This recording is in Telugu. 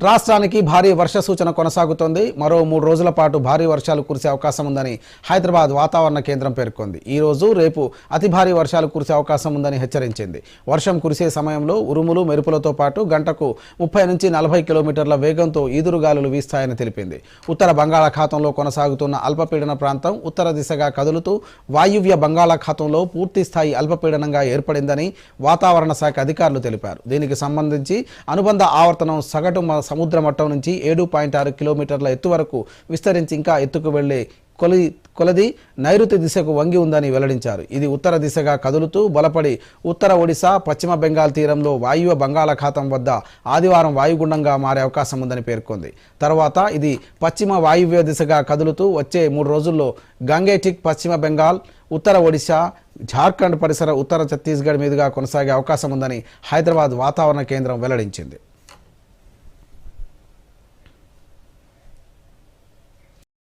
రాష్ట్రానికి భారీ వర్ష సూచన కొనసాగుతోంది. మరో మూడు రోజుల పాటు భారీ వర్షాలు కురిసే అవకాశం ఉందని హైదరాబాద్ వాతావరణ కేంద్రం పేర్కొంది. ఈ రోజు రేపు అతి భారీ వర్షాలు కురిసే అవకాశం ఉందని హెచ్చరించింది. వర్షం కురిసే సమయంలో ఉరుములు మెరుపులతో పాటు గంటకు ముప్పై నుంచి నలభై కిలోమీటర్ల వేగంతో ఈదురుగాలులు వీస్తాయని తెలిపింది. ఉత్తర బంగాళాఖాతంలో కొనసాగుతున్న అల్పపీడన ప్రాంతం ఉత్తర దిశగా కదులుతూ వాయువ్య బంగాళాఖాతంలో పూర్తి స్థాయి అల్పపీడనంగా ఏర్పడిందని వాతావరణ శాఖ అధికారులు తెలిపారు. దీనికి సంబంధించి అనుబంధ ఆవర్తనం సగటు మ- సముద్ర మట్టం నుంచి ఏడు పాయింట్ ఆరు కిలోమీటర్ల ఎత్తు వరకు విస్తరించి ఇంకా ఎత్తుకు వెళ్ళే కొలి కొలది నైరుతి దిశకు వంగి ఉందని వెల్లడించారు. ఇది ఉత్తర దిశగా కదులుతూ బలపడి ఉత్తర ఒడిశా పశ్చిమ బెంగాల్ తీరంలో వాయువ్య బంగాళాఖాతం వద్ద ఆదివారం వాయుగుండంగా మారే అవకాశం ఉందని పేర్కొంది. తర్వాత ఇది పశ్చిమ వాయువ్య దిశగా కదులుతూ వచ్చే మూడు రోజుల్లో గంగేటిక్ పశ్చిమ బెంగాల్ ఉత్తర ఒడిశా జార్ఖండ్ పరిసర ఉత్తర ఛత్తీస్గఢ్ మీదుగా కొనసాగే అవకాశం ఉందని హైదరాబాద్ వాతావరణ కేంద్రం వెల్లడించింది.